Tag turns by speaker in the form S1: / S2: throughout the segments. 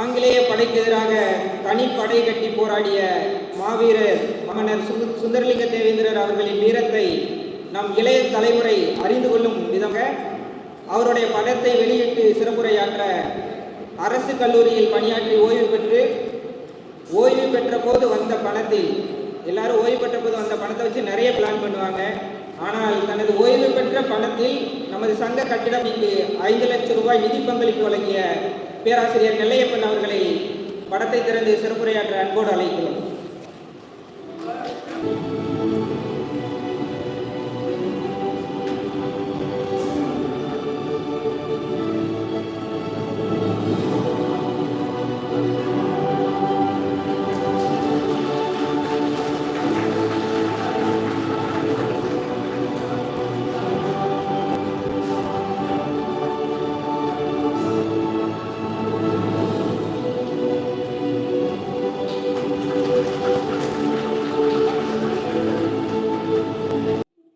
S1: ஆங்கிலேய படைக்கு எதிராக தனிப்படை கட்டி போராடிய மாவீரர் மகனர் சுந்த- சுந்தரலிங்க தேவேந்திரர் அவர்களின் வீரத்தை நம் இளைய தலைமுறை அறிந்து கொள்ளும் விதமாக அவருடைய படத்தை வெளியிட்டு சிறப்புரையாற்ற அரசு கல்லூரியில் பணியாற்றி ஓய்வு பெற்று ஓய்வு பெற்ற போது வந்த பணத்தில் எல்லாரும் ஓய்வு பெற்ற போது வந்த பணத்தை வச்சு நிறைய பிளான் பண்ணுவாங்க. ஆனால் தனது ஓய்வு பெற்ற பணத்தில் நமது சங்க கட்டிடமைக்கு ஐந்து லட்சம் ரூபாய் நிதி பங்களிப்பு வழங்கிய பேராசிரியர் நெல்லையப்பன் அவர்களை படத்தை திறந்து சிறப்புரையாற்ற அன்போடு அழைக்கிறோம்.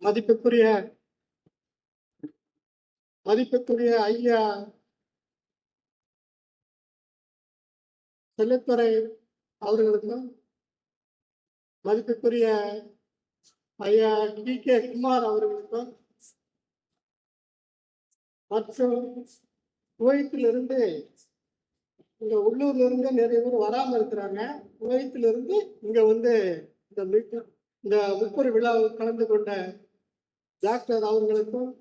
S2: மதிப்புக்குரிய மதிப்புக்குரிய ஐயா செல்லத்துறை அவர்களுக்கும் மதிப்புக்குரிய ஐயா டி கே குமார் அவர்களுக்கும் மற்றும் குவைத்திலிருந்து இங்க உள்ளூர்ல இருந்து நிறைய பேர் வராம இருக்கிறாங்க. குவைத்திலிருந்து இங்க வந்து இந்த இந்த முப்பது விழாவில் கலந்து கொண்ட டாக்டர் அவர்களுக்கும்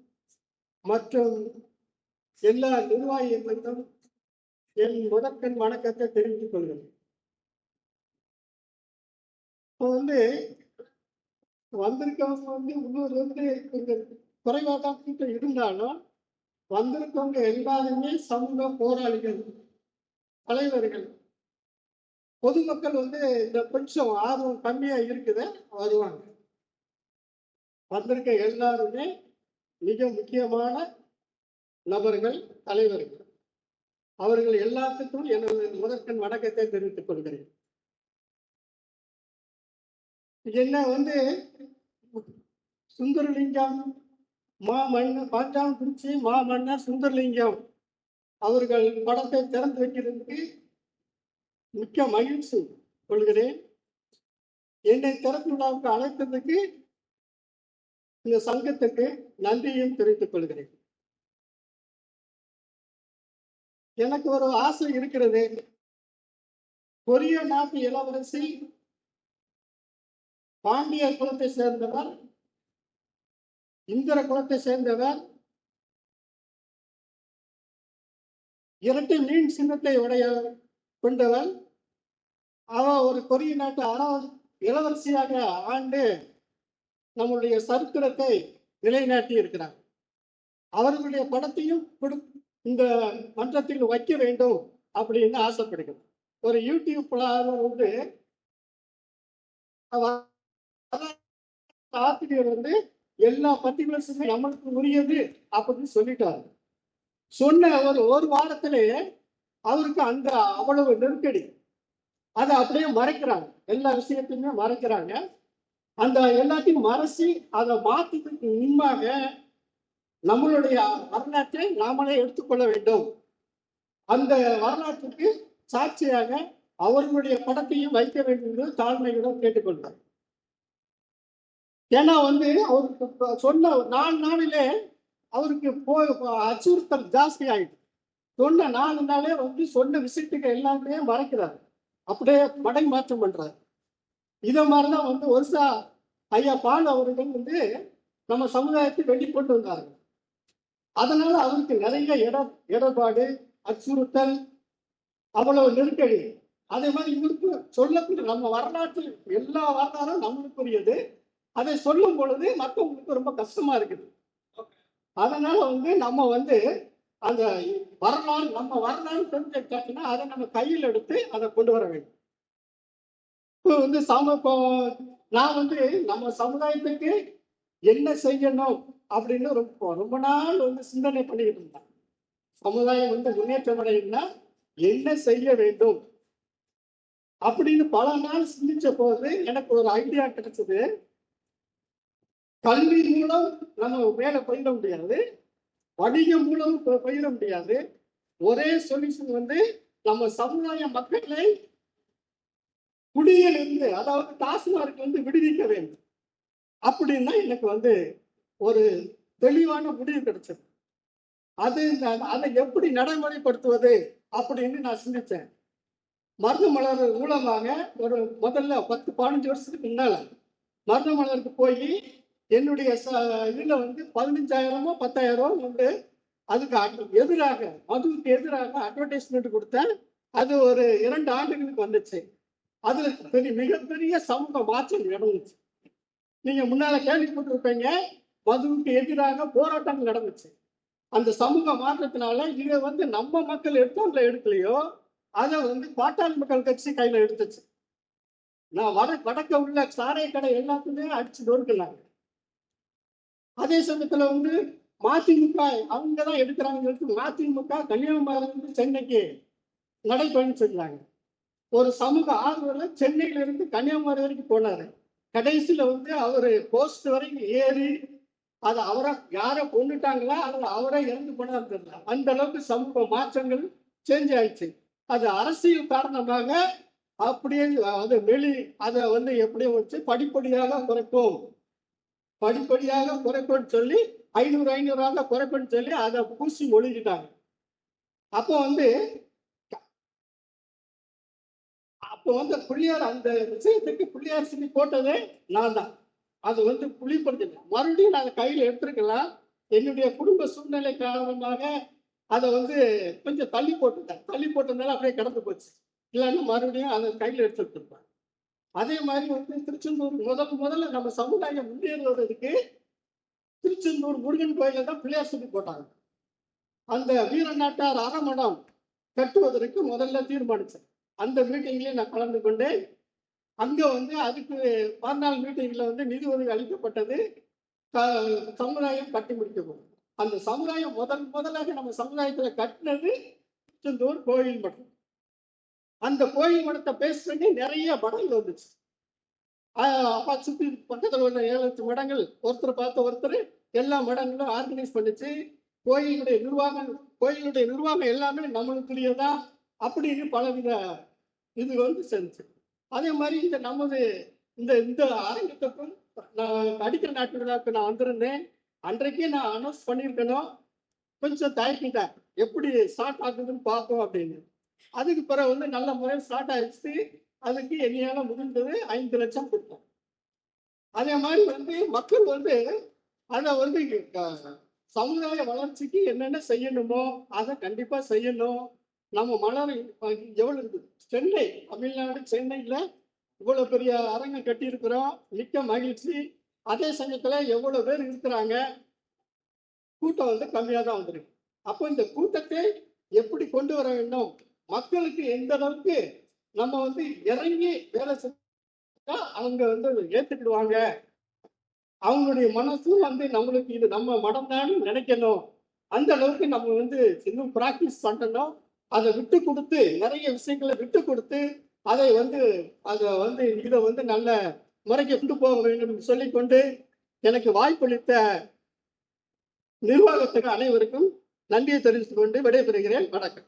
S2: மற்றும் எல்லா நிர்வாகிகளுக்கும் என் முதற்கண் வணக்கத்தை தெரிவித்துக் கொள்கிறேன். இப்போ வந்து வந்திருக்கவங்க வந்து உள்ளூர்ல இருந்து கொஞ்சம் குறைவாக தான் கூட்டம் இருந்தாலும் வந்திருக்கவங்க எல்லாருமே சமூக போராளிகள் தலைவர்கள். பொதுமக்கள் வந்து இந்த கொஞ்சம் ஆர்வம் கம்மியா இருக்குது வருவாங்க. வந்திருக்க எல்லாருமே மிக முக்கியமான நபர்கள் தலைவர்கள். அவர்கள் எல்லாத்துக்கும் எனது முதற்கண் வணக்கத்தை தெரிவித்துக் கொள்கிறேன். என்ன வந்து சுந்தரலிங்கம் மாமன்னர் பாஞ்சாங்குறிச்சி மாமன்னர் சுந்தரலிங்கம் அவர்கள் படத்தை திறந்து வைக்கிறதுக்கு மிக்க மகிழ்ச்சி கொள்கிறேன். என்னை திறந்து விழாவுக்கு அழைத்ததுக்கு இந்த சங்கத்துக்கு நன்றியும் தெரிவித்துக் கொள்கிறேன். எனக்கு ஒரு ஆசை இருக்கிறது. கொரிய நாட்டு இளவரசி பாண்டிய குலத்தை சேர்ந்தவர் இந்திர குலத்தை சேர்ந்தவர் இரட்டை மீன் சின்னத்தை உடைய கொண்டவர். அவ ஒரு கொரிய நாட்டு அற இளவரசியாக ஆண்டு நம்முடைய சரித்திரத்தை நிலைநாட்டி இருக்கிறார். அவர்களுடைய படத்தையும் கொடு இந்த மன்றத்தில் வைக்க வேண்டும் அப்படின்னு ஆசைப்படுகிறேன் ஒரு யூடியூப் வந்து ஆசிரியர் வந்து எல்லா பர்டிகுலர்ஸுமே நம்மளுக்கு உரியது அப்படின்னு சொல்லிட்டாரு. சொன்ன ஒரு ஒரு வாரத்திலேயே அவருக்கு அந்த அவ்வளவு நெருக்கடி. அதை அப்படியே மறைக்கிறாங்க. எல்லா விஷயத்தையுமே மறைக்கிறாங்க. அந்த எல்லாத்தையும் மறைச்சி அதை மாற்றத்துக்கு முன்பாக நம்மளுடைய வரலாற்றை நாமளே எடுத்துக்கொள்ள வேண்டும். அந்த வரலாற்றுக்கு சாட்சியாக அவர்களுடைய படத்தையும் வைக்க வேண்டும் என்று தாழ்மையுடன் கேட்டுக்கொண்டார் ஏன்னா வந்து அவருக்கு சொன்ன நாலு நாளிலே அவருக்கு போ அச்சுறுத்தல் ஜாஸ்தி ஆயிட்டு சொன்ன நாலு நாளே வந்து சொன்ன விஷயத்துக்கு எல்லாமே மறைக்கிறார். அப்படியே மடை மாற்றம் பண்றாரு. இதை மாதிரிதான் வந்து ஒருசா ஐயா பால் அவர்கள் வந்து நம்ம சமுதாயத்தை வெளிக்கொண்டு வந்தார்கள் அதனால அவருக்கு நிறைய இட இடர்பாடு அச்சுறுத்தல் அவ்வளவு நெருக்கடி. அதே மாதிரி இவருக்கு சொல்லக்கூடிய நம்ம வரலாற்று எல்லா வரலாறும் நம்மளுக்குரியது. அதை சொல்லும் பொழுது மற்றவங்களுக்கு ரொம்ப கஷ்டமா இருக்குது. அதனால வந்து நம்ம வந்து அந்த வரலாறு நம்ம வரலாறு தெரிஞ்சுக்கிட்டாங்கன்னா அதை நம்ம கையில் எடுத்து அதை கொண்டு வர வேண்டும். இப்போ வந்து சம நான் வந்து நம்ம சமுதாயத்துக்கு என்ன செய்யணும் அப்படின்னு ரொம்ப ரொம்ப நாள் வந்து சிந்தனை பண்ணிக்கிட்டு இருந்தேன். சமுதாயம் வந்து முன்னேற்றம் அடையணும்னா என்ன செய்ய வேண்டும் அப்படின்னு பல நாள் சிந்திச்ச போது எனக்கு ஒரு ஐடியா கிடைச்சது. கல்வி மூலம் நம்ம மேல பயிர முடியாது. வணிகம் மூலம் பயிர முடியாது. ஒரே சொல்யூஷன் வந்து நம்ம சமுதாய மக்களை குடியில் இருந்து அதாவது டாஸ்மார்க் வந்து விடுவிக்க வேண்டும். அப்படின்னா எனக்கு வந்து ஒரு தெளிவான முடிவு கிடைச்சது. அது அதை எப்படி நடைமுறைப்படுத்துவது அப்படின்னு நான் சிந்திச்சேன். மருந்து மலர் மூலமாக ஒரு முதல்ல பத்து பதினஞ்சு வருஷத்துக்கு முன்னால மருந்து மலருக்கு போய் என்னுடைய ச இதில் வந்து பதினஞ்சாயிரமோ பத்தாயிரமோ வந்து அதுக்கு எதிராக மதுவுக்கு எதிராக அட்வர்டைஸ்மெண்ட் கொடுத்தேன். அது ஒரு இரண்டு ஆண்டுகளுக்கு வந்துச்சு. அதுல பெரிய மிகப்பெரிய சமூக மாற்றம் நடந்துச்சு. நீங்க முன்னால கேள்விப்பட்டிருப்பீங்க மதுவுக்கு எதிராக போராட்டங்கள் நடந்துச்சு. அந்த சமூக மாற்றத்தினால இதை வந்து நம்ம மக்கள் எடுத்தாங்களோ எடுக்கலையோ அதை வந்து பாட்டாளி மக்கள் கட்சி கையில எடுத்துச்சு. நான் வட வடக்க உள்ள சாரை கடை எல்லாத்துலயும் அடிச்சு நொறுக்குனாங்க. அதே சமயத்துல வந்து மதிமுக அவங்க தான் எடுக்கிறாங்கன்னு சொல்லிட்டு மதிமுக கன்னியாகுமரி சென்னைக்கு நடைபயணம் செஞ்சாங்க. ஒரு சமூக ஆர்வலர் சென்னையில இருந்து கன்னியாகுமரி வரைக்கும் போனாரு. கடைசியில வந்து அவரு போஸ்ட் வரைக்கும் ஏறி அது அவரை யாரை கொண்டுட்டாங்களா அது அவரே இறந்து போனார் தெரியல. அந்த அளவுக்கு சமூக மாற்றங்கள் சேஞ்ச் ஆயிடுச்சு. அது அரசியல் காரணமாக அப்படியே அது வெளி அதை வந்து எப்படியும் வச்சு படிப்படியாக குறைப்போம். படிப்படியாக குறைப்போம்னு சொல்லி ஐநூறு ஐநூறாக குறைப்போம்னு சொல்லி அதை பூசி மொழிகிட்டாங்க அப்போ வந்து அப்போ வந்து புள்ளியார் அந்த விஷயத்துக்கு புள்ளியார் சொல்லி போட்டதே நான் தான். அது வந்து புளிப்படுத்தல மறுபடியும் நான் கையில கையில் எடுத்திருக்கலாம் என்னுடைய குடும்ப சூழ்நிலை காரணமாக அதை வந்து கொஞ்சம் தள்ளி போட்டுட்டேன். தள்ளி போட்டதுனால அப்படியே கடந்து போச்சு. இல்லைன்னா மறுபடியும் அதை கையில் எடுத்துருப்பேன் அதே மாதிரி வந்து திருச்செந்தூர் முதல் முதல்ல நம்ம சமுதாயம் முன்னேறுவதற்கு திருச்செந்தூர் முருகன் கோயில தான் பிள்ளையார் சொல்லி போட்டாங்க. அந்த வீரநாட்டார் அரமணம் கட்டுவதற்கு முதல்ல தீர்மானிச்சேன் அந்த மீட்டிங்லேயும் நான் கலந்து கொண்டு அங்கே வந்து அதுக்கு மறுநாள் மீட்டிங்கில் வந்து நிதி உதவி அளிக்கப்பட்டது. சமுதாயம் கட்டி முடிக்கப்படும் அந்த சமுதாயம் முதல் முதலாக நம்ம சமுதாயத்தில் கட்டினது திருச்செந்தூர் கோயில் மடம். அந்த கோயில் மடத்தை பேஸ் பண்ணி நிறைய மடங்கள் வந்துச்சு. அப்பா சுற்றி பக்கத்தில் உள்ள ஏழு லட்சம் மடங்கள் ஒருத்தர் பார்த்த ஒருத்தர் எல்லா மடங்களும் ஆர்கனைஸ் பண்ணிச்சு. கோயிலுடைய நிர்வாகம் கோயிலுடைய நிர்வாகம் எல்லாமே நம்மளுக்குரியதான் அப்படின்னு பலவித இது வந்து செஞ்சு அதே மாதிரி இந்த நமது இந்த இந்த அரங்கத்துக்கும் நான் அடிக்கிற நாட்டு விழாவுக்கு நான் வந்திருந்தேன். அன்றைக்கே நான் அனௌன்ஸ் பண்ணியிருக்கணும் கொஞ்சம் தயக்கிட்டேன் எப்படி ஸ்டார்ட் ஆகுதுன்னு பார்ப்போம் அப்படின்னு. அதுக்கு பிறகு வந்து நல்ல முறையில் ஸ்டார்ட் ஆயிடுச்சு. அதுக்கு என்னையால முடிந்தது ஐந்து லட்சம் கொடுத்தோம். அதே மாதிரி வந்து மக்கள் வந்து அதை வந்து சமுதாய வளர்ச்சிக்கு என்னென்ன செய்யணுமோ அதை கண்டிப்பா செய்யணும். நம்ம மலர் எவ்வளவு இருக்குது சென்னை தமிழ்நாடு சென்னையில இவ்வளவு பெரிய அரங்கம் கட்டி இருக்கிறோம் மிக்க மகிழ்ச்சி. அதே சமயத்துல எவ்வளவு பேர் இருக்கிறாங்க? கூட்டம் வந்து கம்மியாக தான் வந்திருக்கு. அப்போ இந்த கூட்டத்தை எப்படி கொண்டு வர வேண்டும்? மக்களுக்கு எந்த அளவுக்கு நம்ம வந்து இறங்கி வேலை செஞ்சா அவங்க வந்து ஏத்துக்கிடுவாங்க? அவங்களுடைய மனசும் வந்து நம்மளுக்கு இது நம்ம மடம் நினைக்கணும். அந்த அளவுக்கு நம்ம வந்து இன்னும் ப்ராக்டிஸ் பண்ணணும். அதை விட்டு கொடுத்து நிறைய விஷயங்களை விட்டு கொடுத்து அதை வந்து அதை வந்து இதை வந்து நல்ல முறைக்கு கொண்டு போக வேண்டும் என்று சொல்லிக்கொண்டு எனக்கு வாய்ப்பளித்த நிர்வாகத்துக்கு அனைவருக்கும் நன்றியை தெரிவித்துக் கொண்டு விடைபெறுகிறேன். வணக்கம்.